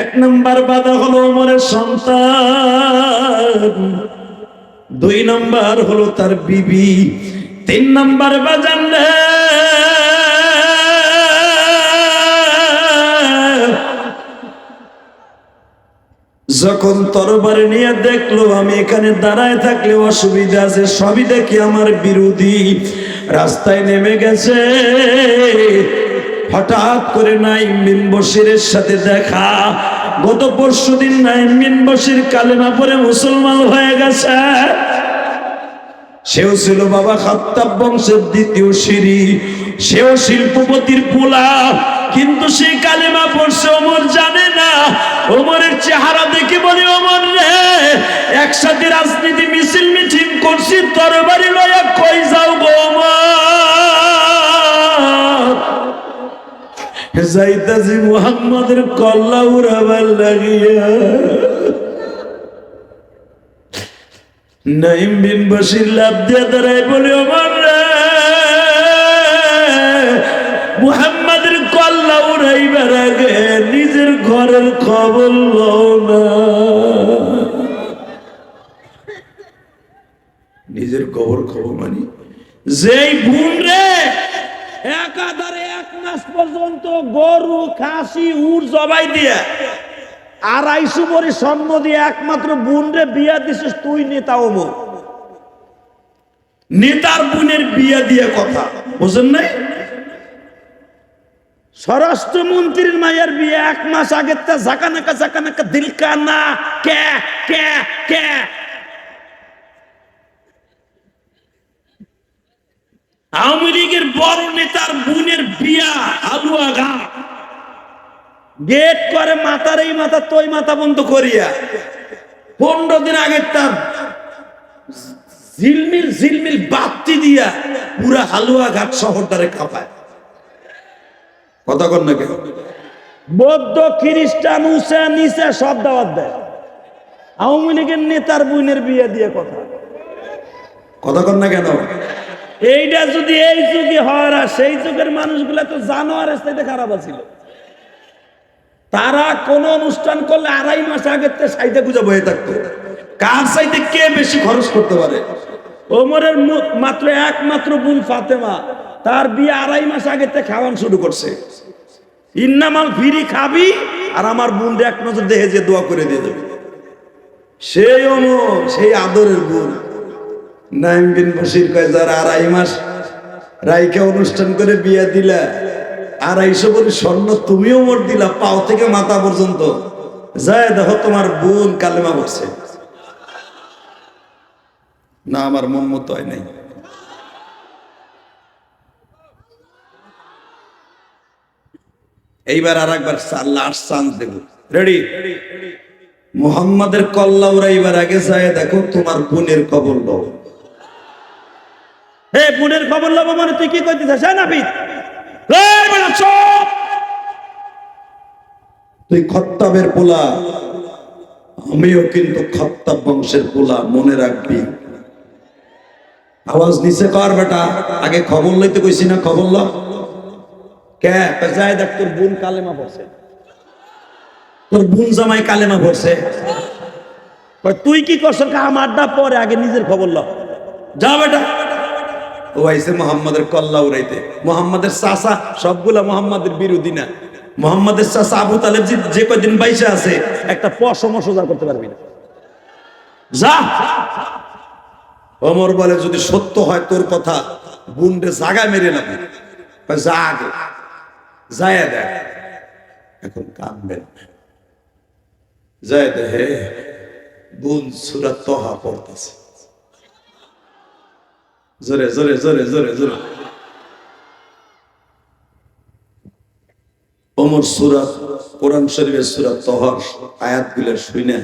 এক নম্বর বাধা হলো ওমরের সন্তান। দুই নম্বর হলো তার বিবি। তিন নম্বর বাজান যখন তরবারি নিয়ে দেখল, আমি এখানে দাঁড়ায় থাকলে অসুবিধা আছে, সবই দেখি আমার বিরোধী। রাস্তায় নেমে গেছে। হঠাৎ করে নাইম বিন বসিরের সাথে দেখা। গত পরশু দিন নাইম বিন বসির কালেমা পরে মুসলমান হয়ে গেছে। সেও ছিল বাবা খাত্তাব বংশের দ্বিতীয় সিঁড়ি। সেও শিল্পপতির পোলা। কিন্তু সে কালেমা পড়ছে, ওমর জানে না। ওমরের চেহারা দেখে বলে, ওমর রে, একসাথে রাজনীতি মিছিল মিছিল করছি, তরবারি লয়া কই যাইতাছি মুহাম্মাদের কল্লা উড়াবার লাগিয়া। নাইম বিন বসির লাভ দিয়ে দাঁড়ায় বলে আমার মুহাম্মাদের কল্লা উড়াইবার আগে নিজের ঘরের খবর লও না। নিজের খবর খবর মানি। যেই বোন রে, একাধারে পর্যন্ত গরু, খাসি, উট জবাই দিয়ে আড়াইশো বড়ি স্বর্ণ দিয়ে একমাত্র বোন রে বিয়া দিছিস, তুই নেতা অমর নেতার বোনের বিয়া দিয়ে কথা, বুঝেন নাই? স্বরাষ্ট্রমন্ত্রীর মায়ের বিয়ে এক মাস আগে তা ঝাঁকানাকা ঝাঁকানাকা কে কে কে আওয়ামী লীগের বড় নেতার বোনের বিয়া আলুয়া ঘা। গেট করে মাথার এই মাথা তৈ মাথা বন্ধ করিয়া। পনেরো দিন আগে তার ঝিলমিল ঝিলমিল বাতি দিয়া পুরা হালুয়া ঘাট শহরটারে কাঁপায়। কথা কর না বৌদ্ধ, খ্রিস্টান উসা নিসা সব দাওয়াত দেয়। আওয়ামী লীগের নেতার বোনের বিয়ে দিয়ে কথা। কথা কর না কেন? এইটা যদি এই যুগে হয় আর সেই যুগের মানুষগুলা তো জানোয়ারের সাথে খারাপ আছিল। তারা কোন অনুষ্ঠান করলে আড়াই মাস আগের থেকে সাইতে গুজা বয়ে থাকতো। কার সাইতে কে বেশি খরচ করতে পারে? ওমরের মাত্র একমাত্র বোন ফাতেমা, তার বিয়ে আড়াই মাস আগের থেকে খাওয়ান শুরু করছে। ইন্নামাল ফিরি খাবি আর আমার বোন এক নজর দেখে যে দোয়া করে দিয়ে দেবে সেই অমর, সেই আদরের বোন। নাইম বিন বসির কয়, যারা আড়াই মাস রাইকে অনুষ্ঠান করে বিয়ে দিলা, আড়াইশো বলে স্বর্ণ তুমিও মোট দিলা, পাও থেকে মাথা পর্যন্ত। যায় দেখো তোমার বোন কালেমা বসছে না, আমার মন মতো হয় নাই। এইবার আর একবার লাস্ট চান্স দেব। রেডি মোহাম্মদের কল্লা উড়াইবার আগে যায় দেখো তোমার বোনের খবর লও হে বোনের খবর লব মানে তুই কি করতেছিস হ্যাঁ চুপ! তুই খত্তাবের পোলা। আমিও কিন্তু খত্তাব বংশের পোলা, মনে রাখবি। আওয়াজ নিচে কর বেটা, আগে খবর লইতে কইছি না, খবর ল। কে? যাই দেখ, তোর বোন কালেমা পড়ছে। তোর বোন জামাই কালেমা পড়ছে। তুই কি করছ? আমারটা পরে আগে নিজের খবর ল। যা বেটা। ও আইসে মোহাম্মদের কল্লা উড়াইতে। মোহাম্মদের চাষা সবগুলা মোহাম্মদের বিরোধী না। মোহাম্মদের চাষা আবু তালেব যে কয়দিন বাইসে আছে, একটা পশম সোজা করতে পারবি না। যা। অমর বলে, যদি সত্য হয় তোর কথা বুনডে জাগায় মেরে নেবে যা যায় দেখ এখন কানবেন যায় হে বুন সুরা তহা পড়তেছে। জোরে জোরে জোরে জোরে জোরে অমর সুরাত কোরআন শরীফের সুরাত তহর আয়াতগুলো শুনে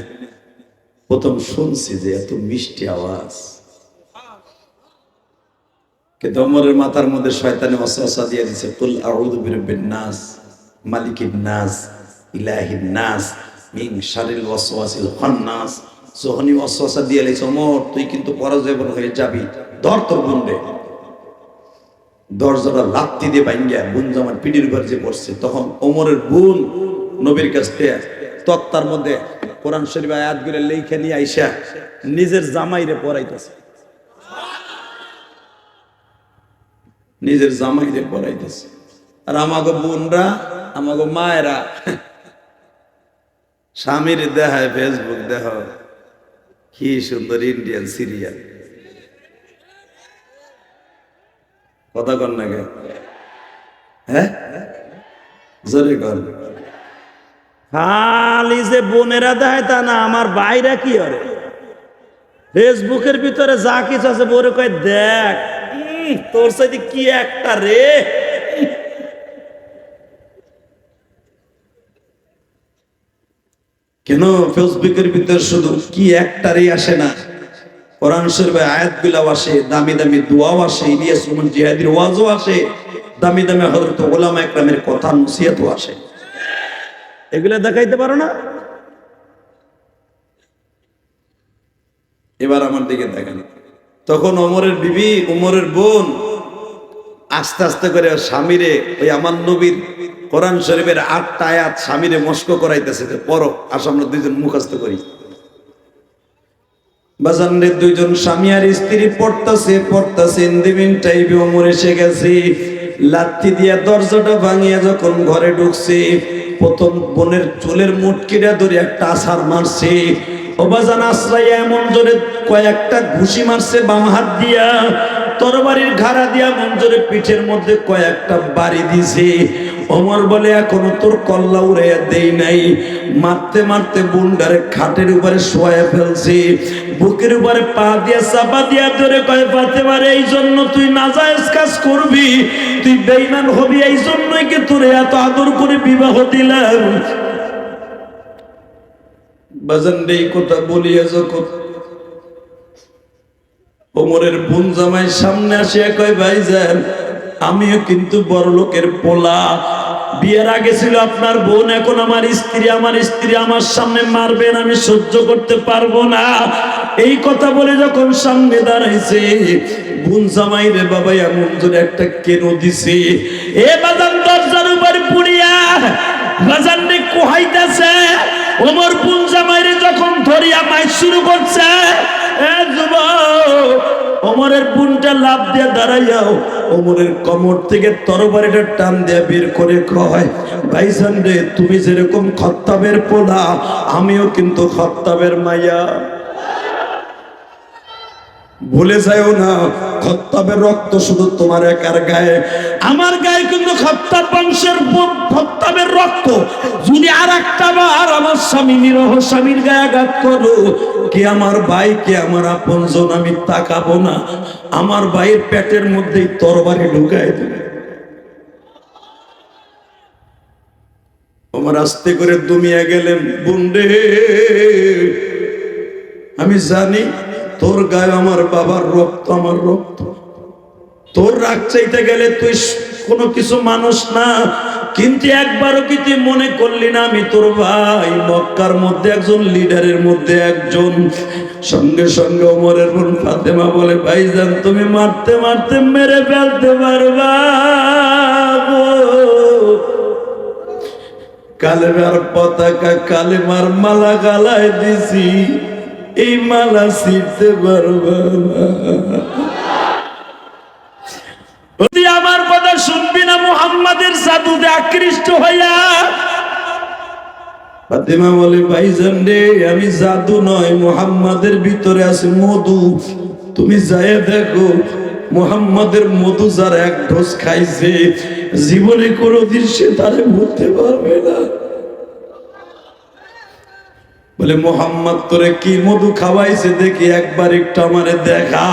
প্রথম শুনছি যে এত মিষ্টি আওয়াজ। কিন্তু অমরের মাথার মধ্যে শয়তানে ওয়াসওয়াসা দিয়ে দিছে, কুল আউযু বিরাব্বিন নাস, মালিকিন নাস, ইলাহিন নাস, মিন শারিল ওয়াসওয়াসিল খান্নাস। যখনই ওয়াসওয়াসা দিয়ে লাইছে অমর, তুই কিন্তু পরাজয়বন হয়ে যাবি। ধর তোর বুনবে দরজাটা লাত্তি দিয়ে বাইঙ্গা বোন জামার পিঠির উপর যে পড়ছে তখন ওমরের বোন নবীর কাছ থেকে তক্তার মধ্যে কোরআন শরীফ আয়াতগুলো লেখে নিয়ে আইসা নিজের জামাইরে পড়াইতেছে নিজের জামাইরে পড়াইতেছে আর আমাকে বোনরা আমাকে মায়েরা, স্বামীর দেখায় ফেসবুক দেখ, কি সুন্দর ইন্ডিয়ান সিরিয়াল। কথা কর না হ্যাঁ? জোরে কর খালি যে বোনেরা দেয় তা না আমার বাইরা কি করে? ফেসবুকের ভিতরে যা কিছু আছে বলে কয় দেখ তোর সাথে কি একটা রে? কেন? ফেসবুকের ভিতরে শুধু কি একটারই আসে না? কোরআন শরীফে আসে, দামি দামি দোয়াও আসে, ইলিয়াস জিহাদির ওয়াজও আসে, দামি দামি হযরত ওলামা একরামের কথা আসে। এগুলা দেখাইতে পারো না? এবার আমার দিকে দেখেন। তখন ওমরের বিবি, উমরের বোন, আস্তে আস্তে করে স্বামীরে, ওই আমার নবীর কোরআন শরীফের আটটা আয়াত স্বামীরে মস্ক করাইতেছে পড়ো আসো আমরা দুইজন মুখস্থ করি। বাজানরে দুইজন স্বামী আর স্ত্রী পড়তাছে পড়তাছে, ইন্দিমিন টাইপে ওমর এসে গেছে। লাত্তি দিয়া দরজাটা ভাঙিয়া যখন ঘরে ঢুকছে, প্রথম বোনের চুলের মুটকিটা ধরে একটা আছাড় মারছে। অবাজান আশ্রয় এমন জোরে কয়েকটা ঘুষি মারছে বাম হাত দিয়া। তরবারির ঘাড়া দিয়া মঞ্জরে পিঠের মধ্যে কয়েকটা বাড়ি দিছে। অমর বলে, এখনও তোর কল্লা উড়াইয়া দেই নাই। মারতে মারতে বুন্ডারে খাটের উপরে শোয়া ফেলছে। বুকের উপরে পা দিয়া চাপা দিয়া ধরে কয় পাতে পারে এই জন্য তুই নাজায়েজ কাজ করবি। তুই বেইমান হবি এই জন্যই কি তোরে এত আদর করে বিবাহ দিলাম? বাজান এই কথা বলিয়া যখন ওমরের বোন জামাই সামনে আসিয়া কয়, ভাইজান আমিও কিন্তু বড় লোকের পোলা। বিয়ের আগে ছিল আপনার বোন, এখন আমার স্ত্রী আমার স্ত্রী আমার সামনে মারবেন আমি সহ্য করতে পারব না। এই কথা বলে যখন সামনে দাঁড়াইছে, বোন জামাই রে বাবা, এমন জোরে একটা কেন দিছে। এ বাজান দরজার উপর পুড়িয়া বাজান রে কোহাইতেছে। ওমর বোন জামাই রে যখন ধরিয়া মাই শুরু করছে, এ যুবক লাভ দিয়ে দাঁড়াইয়াও ওমরের কমর থেকে তরবারিটা টান দিয়ে বের করে কয় ভাইজান রে, তুমি যেরকম খত্তাবের পোলা, আমিও কিন্তু খত্তাবের মাইয়া। ভুলে যাও না, খত্তাবের রক্ত শুধু তোমার একার গায়ে। আমার গায়ে কিন্তু খত্তাব বংশের খত্তাবের রক্ত। যদি আর একটা বার আমার স্বামী নিরহ স্বামীর গায়ে আঘাত করো কে আমার ভাই, কে আমার আপনজন, আমি তাকাবো না। আমার ভাইয়ের পেটের মধ্যেই তরবারি ঢুকায় দেবে। আমার আস্তে করে দুমিয়া গেলেন, বুন্ডে, আমি জানি তোর গায়ে আমার বাবার রক্ত, আমার রক্ত। তোর রাগ চাইতে গেলে তুই কোনো কিছু মানুষ না কিন্তু একবারও কি তুই মনে করলি না আমি তোর ভাই? মক্কার মধ্যে একজন লিডারের মধ্যে একজন। সঙ্গে সঙ্গে ওমরের বোন ফাতেমা বলে, ভাইজান, তুমি মারতে মারতে মেরে ফেলতে পারবা কালেমার পতাকা, কালেমার মালা গালায় দিছি, এই মালা ছিঁড়তে পারবা না। আমার কথা শুনবি না, মুহাম্মাদের জাদুতে আকৃষ্ট হইয়া। ফাতেমা বলে, ভাইজান রে, আমি জাদু নয়, মুহাম্মাদের ভিতরে আছে মধু। তুমি যায় দেখো, মুহাম্মাদের মধু যার এক ঢোস খাইছে। জীবনে কোনোদিন সে তারে মরতে পারবে না। বলে, মোহাম্মদ তোরে কি মধু খাওয়াইছে দেখি, একবার একটু আমারে দেখা।